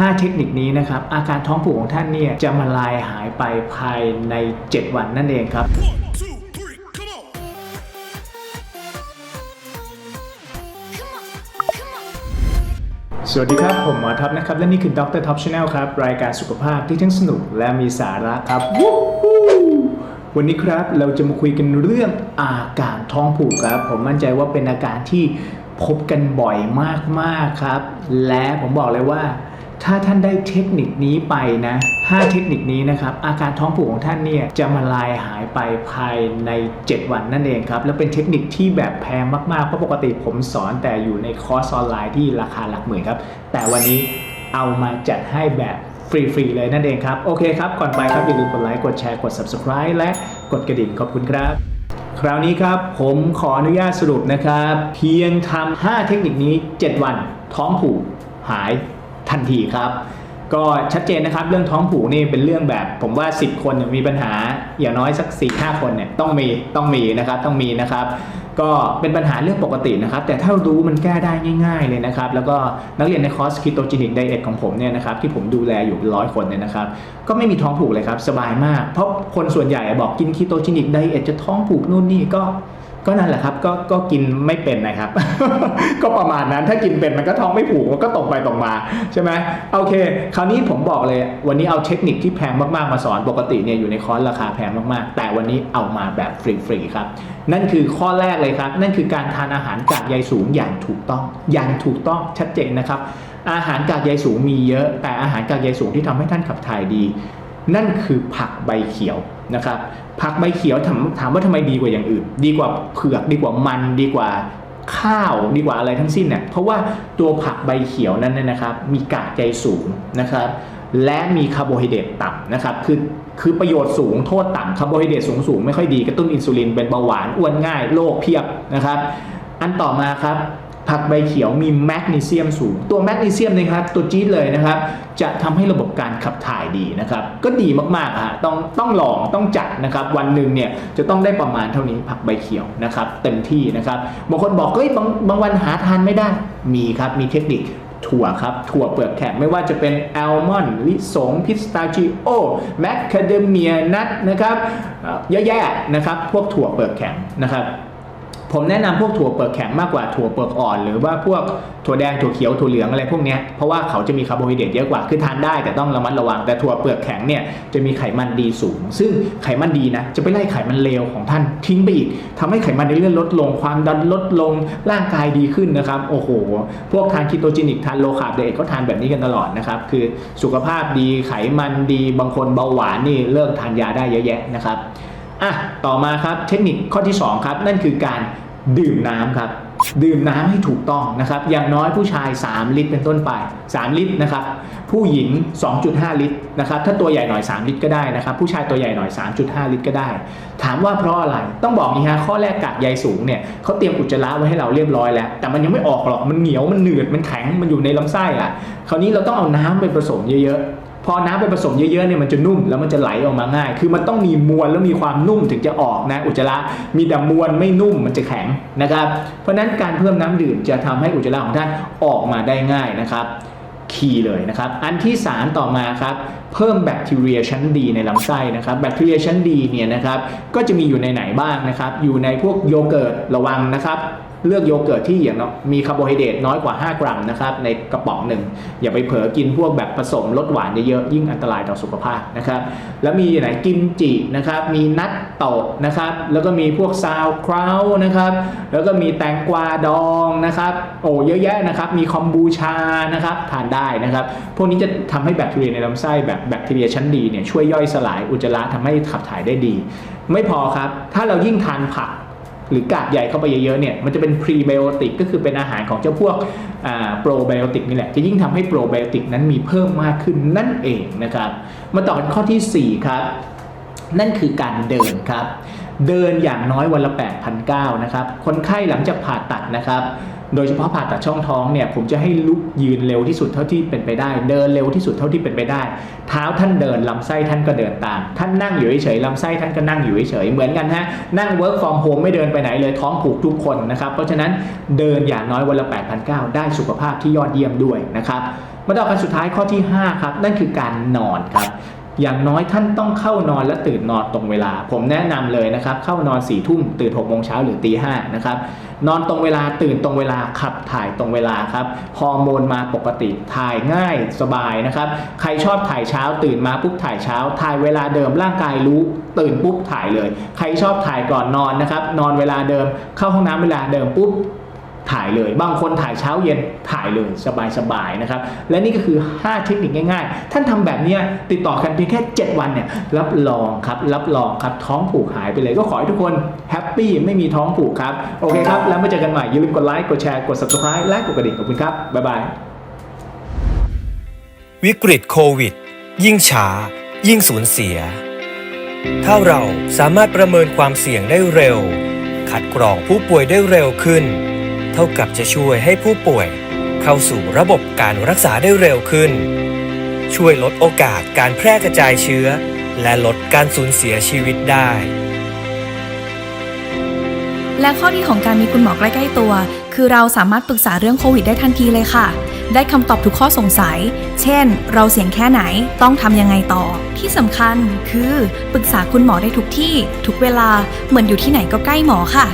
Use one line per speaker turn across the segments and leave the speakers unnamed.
5 เทคนิคนี้นะครับอาการท้องผูกของท่านเนี่ยจะมาลายหายไปภายใน 7 วันนั่นเองครับสวัสดีครับ ผมหมอท็อปนะครับ และนี่คือดรท็อปชาแนลครับ รายการสุขภาพที่ทั้งสนุกและมีสาระครับวันนี้ครับเราจะมาคุยกันเรื่องอาการท้องผูกครับ ผมมั่นใจว่าเป็นอาการที่พบกันบ่อยมากๆครับ และผมบอกเลยว่า ถ้าท่านได้เทคนิคนี้ไปนะ5เทคนิคนี้นะครับ อาการท้องผูกของท่านเนี่ยจะมาลายหายไปภายใน 7 วันนั่นเองครับ และเป็นเทคนิคที่แบบแพงมากๆ เพราะปกติผมสอนแต่อยู่ในคอร์สออนไลน์ที่ราคาหลักหมื่นครับ แต่วันนี้เอามาจัดให้แบบฟรี ๆ เลยนั่นเองครับ โอเคครับ ก่อนไปครับ อย่าลืมกดไลค์ กดแชร์ กด subscribe และกดกระดิ่ง ขอบคุณครับ คราวนี้ครับผมขออนุญาตสรุปนะครับ เพียงทำ5เทคนิคนี้ 7 วัน ท้องผูกหาย ทันทีครับ ก็ชัดเจนนะครับเรื่องท้องผูกนี่เป็นเรื่องแบบ ผมว่า 10 คนมีปัญหาอย่างน้อยสัก 4 5 คนเนี่ยต้องมีต้องมีนะครับต้องมีนะครับ ก็เป็นปัญหาเรื่องปกตินะครับ แต่ถ้ารู้มันแก้ได้ง่าย ๆเลยนะครับ แล้วก็นักเรียนในคอร์ส ketogenic diet ของผมเนี่ยนะครับที่ผมดูแลอยู่ร้อยคนเนี่ยนะครับ ก็ไม่มีท้องผูกเลยครับสบายมาก เพราะคนส่วนใหญ่บอกกิน ketogenic diet จะท้องผูกนู่นนี่ก็ ก็นั่นแหละครับก็ก็กินไม่เป็นนะครับ ก็ประมาณนั้นถ้ากินเป็นมันก็ท้องไม่ผูกมันก็ตรงไปตรงมาใช่ไหมโอเค คราวนี้ผมบอกเลย วันนี้เอาเทคนิคที่แพงมากๆมาสอนปกติเนี่ยอยู่ในคอร์สราคาแพงมากๆ แต่วันนี้เอามาแบบฟรีๆครับ นั่นคือข้อแรกเลยครับ นั่นคือการทานอาหารกากใยสูงอย่างถูกต้องอย่างถูกต้องชัดเจนนะครับ อาหารกากใยสูงมีเยอะ แต่อาหารกากใยสูงที่ทำให้ท่านขับถ่ายดี นั่นคือผักใบเขียวนะครับผักใบเขียวถามถามว่าทำไมดีกว่าอย่างอื่น ดีกว่าเผือกดีกว่ามันดีกว่าข้าวดีกว่าอะไรทั้งสิ้นเนี่ยเพราะว่าตัวผักใบเขียวนั้นเนี่ยนะครับ มีกากใยสูงนะครับ และมีคาร์โบไฮเดรตต่ำนะครับคือคือประโยชน์สูงโทษต่ำคาร์โบไฮเดรตสูงสูงไม่ค่อยดีกระตุ้นอินซูลินเป็นเบาหวานอ้วนง่ายโรคเพียบนะครับ อันต่อมาครับ ผักใบเขียวมีแมกนีเซียมสูง ตัวแมกนีเซียมนะครับตัวจี๊ดเลยนะครับ จะทำให้ระบบการขับถ่ายดีนะครับ ก็ดีมากๆอะฮะต้องต้องลองต้องจัดนะครับ วันหนึ่งเนี่ยจะต้องได้ประมาณเท่านี้ผักใบเขียวนะครับ เต็มที่นะครับบางคนบอกเฮ้ยบางบางวันหาทานไม่ได้มีครับมีเทคนิคถั่วครับ ถั่วเปลือกแข็งไม่ว่าจะเป็นแอลมอนด์ลิสงพิสตาชิโอแมคคาเดเมียนัทนะครับเยอะแยะนะครับ พวกถั่วเปลือกแข็งนะครับ ผมแนะนำพวกถั่วเปลือกแข็งมากกว่าถั่วเปลือกอ่อน หรือว่าพวกถั่วแดงถั่วเขียวถั่วเหลืองอะไรพวกนี้เพราะว่าเขาจะมีคาร์โบไฮเดรตเยอะกว่าคือทานได้แต่ต้องระมัดระวังแต่ถั่วเปลือกแข็งเนี่ยจะมีไขมันดีสูง ซึ่งไขมันดีนะจะไปไล่ไขมันเลวของท่านทิ้งไปอีกทำให้ไขมันในเลือดลดลงความดันลดลงร่างกายดีขึ้นนะครับโอ้โห พวกทานคีโตจินิกทานโลคาร์บไดเอทเขาทานแบบนี้กันตลอดนะครับคือสุขภาพดีไขมันดีบางคนเบาหวานนี่เลิกทานยาได้เยอะแยะนะครับ อะต่อมาครับเทคนิคข้อที่ 2 ครับ นั่นคือการดื่มน้ำครับ ดื่มน้ำให้ถูกต้องนะครับ อย่างน้อยผู้ชาย 3 ลิตรเป็นต้นไป 3 ลิตรนะครับ ผู้หญิง 2.5 ลิตรนะครับ ถ้าตัวใหญ่หน่อย 3 ลิตรก็ได้นะครับ ผู้ชายตัวใหญ่หน่อย 3.5 ลิตรก็ได้ ถามว่าเพราะอะไร ต้องบอกนี้ฮะ ข้อแรกกากใยสูงเนี่ยเขาเตรียมอุจจาระไว้ให้เราเรียบร้อยแล้ว แต่มันยังไม่ออกหรอก มันเหนียว มันหนืด มันแข็ง มันอยู่ในลำไส้อะ คราวนี้เราต้องเอาน้ำไปผสมเยอะๆพอน้ำไปผสมเยอะๆเนี่ยมันจะนุ่มแล้วมันจะไหลออกมาง่าย คือมันต้องมีมวลแล้วมีความนุ่มถึงจะออกนะอุจจาระ มีแต่มวลไม่นุ่มมันจะแข็งนะครับ เพราะฉะนั้นการเพิ่มน้ำดื่มจะทำให้อุจจาระของท่านออกมาได้ง่ายนะครับคีย์เลยนะครับ อันที่ 3 ต่อมาครับ เพิ่มแบคทีเรียชั้นดีในลำไส้นะครับ แบคทีเรียชั้นดีเนี่ยนะครับ ก็จะมีอยู่ในไหนบ้างนะครับ อยู่ในพวกโยเกิร์ตระวังนะครับ เลือกโยเกิร์ตที่อย่างมีคาร์โบไฮเดรตน้อยกว่า 5 กรัมนะครับในกระป๋องหนึ่ง อย่าไปเผลอกินพวกแบบผสมรสหวานเยอะๆยิ่งอันตรายต่อสุขภาพนะครับแล้วมีไหนกิมจินะครับมีนัตโตะนะครับแล้วก็มีพวกซาวคราวนะครับแล้วก็มีแตงกวาดองนะครับโอ้เยอะแยะนะครับมีคอมบูชานะครับทานได้นะครับพวกนี้จะทำให้แบคทีเรียในลำไส้แบบแบคทีเรียชั้นดีเนี่ยช่วยย่อยสลายอุจจาระทำให้ขับถ่ายได้ดี ไม่พอครับถ้าเรายิ่งทานผัก หรือกากใหญ่เข้าไปเยอะๆเนี่ยมันจะเป็นพรีไบโอติกก็คือเป็นอาหารของเจ้าพวกโปรไบโอติกนี่แหละจะยิ่งทำให้โปรไบโอติกนั้นมีเพิ่มมากขึ้นนั่นเองนะครับมาต่อกันข้อทีสี่ 4 ครับ นั่นคือการเดินครับ เดินอย่างน้อยวันละ8,009นะครับคนไข้หลังจากผ่าตัดนะครับ โดยเฉพาะผ่าตัดช่องท้องเนี่ยผมจะให้ลุกยืนเร็วที่สุดเท่าที่เป็นไปได้ เดินเร็วที่สุดเท่าที่เป็นไปได้ เท้าท่านเดินลำไส้ท่านก็เดินตาม ท่านนั่งอยู่เฉยๆลำไส้ท่านก็นั่งอยู่เฉยๆเหมือนกันฮะนั่ง work from home ไม่เดินไปไหนเลยท้องผูกทุกคนนะครับเพราะฉะนั้นเดินอย่างน้อยวันละ8,009ได้สุขภาพที่ยอดเยี่ยมด้วยนะครับมาดูกันสุดท้ายข้อที่ 5 ครับ นั่นคือการนอนครับ อย่างน้อยท่านต้องเข้านอนและตื่นนอนตรงเวลา ผมแนะนำเลยนะครับ เข้านอน4ี่ทุ่มตื่น6กโมงเช้าหรือตีห้านะครับ นอนตรงเวลาตื่นตรงเวลาขับถ่ายตรงเวลาครับฮอร์โมนมาปกติถ่ายง่ายสบายนะครับ ใครชอบถ่ายเช้า ตื่นมาปุ๊บถ่ายเช้า ถ่ายเวลาเดิมร่างกายรู้ ตื่นปุ๊บถ่ายเลย ใครชอบถ่ายก่อนนอนนะครับ นอนเวลาเดิม เข้าห้องน้ำเวลาเดิมปุ๊บ ถ่ายเลย บางคนถ่ายเช้าเย็นถ่ายเลยสบายๆนะครับ และนี่ก็คือ 5 เทคนิคง่ายๆ ท่านทำแบบนี้ติดต่อกันเพียงแค่ 7 วันเนี่ยรับรองครับรับรองครับท้องผูกหายไปเลยก็ขอให้ทุกคนแฮปปี้ไม่มีท้องผูกครับ โอเคครับ แล้วมาเจอกันใหม่อย่าลืมกดไลค์กดแชร์กด subscribe และกดกระดิ่งขอบคุณครับบ๊ายบาย
วิกฤตโควิด ยิ่งช้า ยิ่งสูญเสีย ถ้าเราสามารถประเมินความเสี่ยงได้เร็ว คัดกรองผู้ป่วยได้เร็วขึ้น เท่ากับจะช่วยให้ผู้ป่วย เข้าสู่ระบบการรักษาได้เร็วขึ้น ช่วยลดโอกาสการแพร่กระจายเชื้อ และลดการสูญเสียชีวิตได้
และข้อดีของการมีคุณหมอใกล้ๆตัว คือเราสามารถปรึกษาเรื่องโควิดได้ทันทีเลยค่ะได้คำตอบทุกข้อสงสัย เช่น เราเสี่ยงแค่ไหน ต้องทำยังไงต่อ ที่สำคัญคือปรึกษาคุณหมอได้ทุกที่ ทุกเวลา เหมือนอยู่ที่ไหนก็ใกล้หมอค่ะ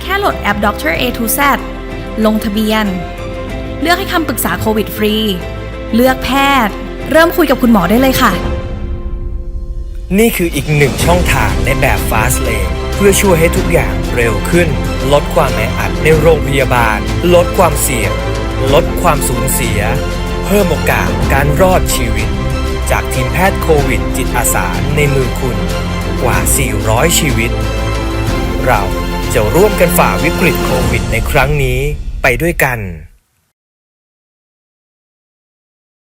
แค่โหลดแอป Doctor A to Z ลงทะเบียน เลือกให้คำปรึกษาโควิดฟรี เลือกแพทย์ เริ่มคุยกับคุณหมอได้เลยค่ะ
นี่คืออีกหนึ่งช่องทางในแบบ Fast Lane เพื่อช่วยให้ทุกอย่างเร็วขึ้น ลดความแออัดในโรงพยาบาล ลดความเสี่ยง ลดความสูญเสีย เพิ่มโอกาสการรอดชีวิต จากทีมแพทย์โควิดจิตอาสาในมือคุณ กว่า 400 ชีวิต เราจะร่วมกันฝ่าวิกฤตโควิดในครั้งนี้ไปด้วยกัน